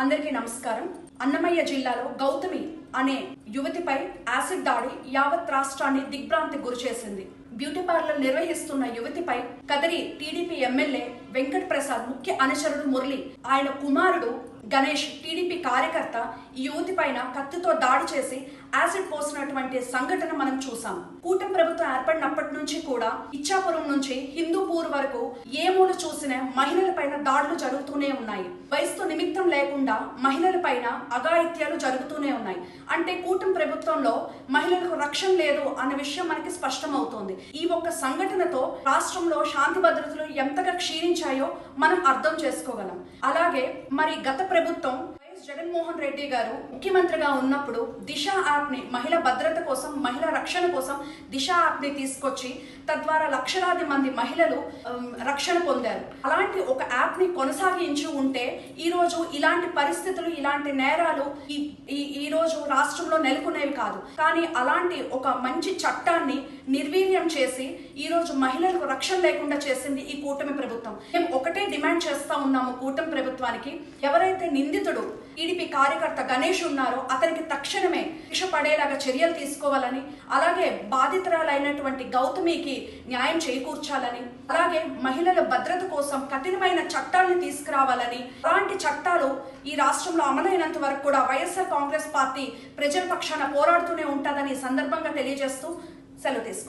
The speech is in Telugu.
అందరికీ నమస్కారం. అన్నమయ్య జిల్లాలో గౌతమి అనే యువతిపై యాసిడ్ దాడి యావత్ రాష్ట్రాన్ని దిగ్భ్రాంతి గురిచేసింది బ్యూటీ పార్లర్ నిర్వహిస్తున్న యువతిపై కదరి టీడీపీ ఎమ్మెల్యే వెంకట్ ప్రసాద్ ముఖ్య అనుచరుడు మురళి ఆయన కుమారుడు గణేష్ టీడీపీ కార్యకర్త ఈ యువతి పైన కత్తితో దాడి చేసి యాసిడ్ పోసినటువంటి సంఘటన మనం చూసాం. కూటమి ప్రభుత్వం ఏర్పడినప్పటి నుంచి కూడా ఇచ్చాపురం నుంచి హిందూపూర్ వరకు ఏ మూల చూసిన మహిళల పైన దాడులు జరుగుతూనే ఉన్నాయి. వయసుతో నిమిత్తం లేకుండా మహిళల పైన అఘాయిత్యాలు జరుగుతూనే ఉన్నాయి. అంటే కూటమి ప్రభుత్వంలో మహిళలకు రక్షణ లేదు అన్న విషయం మనకి స్పష్టమవుతోంది. ఈ ఒక్క సంఘటనతో రాష్ట్రంలో శాంతి భద్రతలు ఎంతగా క్షీణించాయో మనం అర్థం చేసుకోగలం. అలాగే మరి గత ప్రభుత్వం వైఎస్ జగన్మోహన్ రెడ్డి గారు ముఖ్యమంత్రిగా ఉన్నప్పుడు దిశ యాప్ని మహిళ భద్రత కోసం మహిళ రక్షణ కోసం దిశ యాప్ని తీసుకొచ్చి తద్వారా లక్షలాది మంది మహిళలు రక్షణ పొందారు. అలాంటి ఒక యాప్ని కొనసాగించి ఉంటే ఈరోజు ఇలాంటి పరిస్థితులు ఇలాంటి నేరాలు ఈ ఈ- రోజు రాష్ట్రంలో నెలకొనేవి కాదు. కానీ అలాంటి ఒక మంచి చట్టాన్ని నిర్వీర్యం చేసి ఈ రోజు మహిళలకు రక్షణ లేకుండా చేసింది ఈ కూటమి ప్రభుత్వం. మేము ఒకటే డిమాండ్ చేస్తా ఉన్నాము కూటమి ప్రభుత్వానికి. ఎవరైతే నిందితుడు టీడీపీ కార్యకర్త గణేష్ ఉన్నారో. అతనికి తక్షణమే శిక్ష పడేలాగా చర్యలు తీసుకోవాలని అలాగే బాధితురాలైనటువంటి గౌతమికి న్యాయం చేకూర్చాలని అలాగే మహిళల భద్రత కోసం కఠినమైన చట్టాలను తీసుకురావాలని అలాంటి చట్టాలు ఈ రాష్ట్రంలో అమలైనంత వరకు కూడా వైఎస్ఆర్ కాంగ్రెస్ పార్టీ ప్రజల పక్షాన పోరాడుతూనే ఉంటుందని సందర్భంగా తెలియజేస్తూ సెలవు తీసుకుంటారు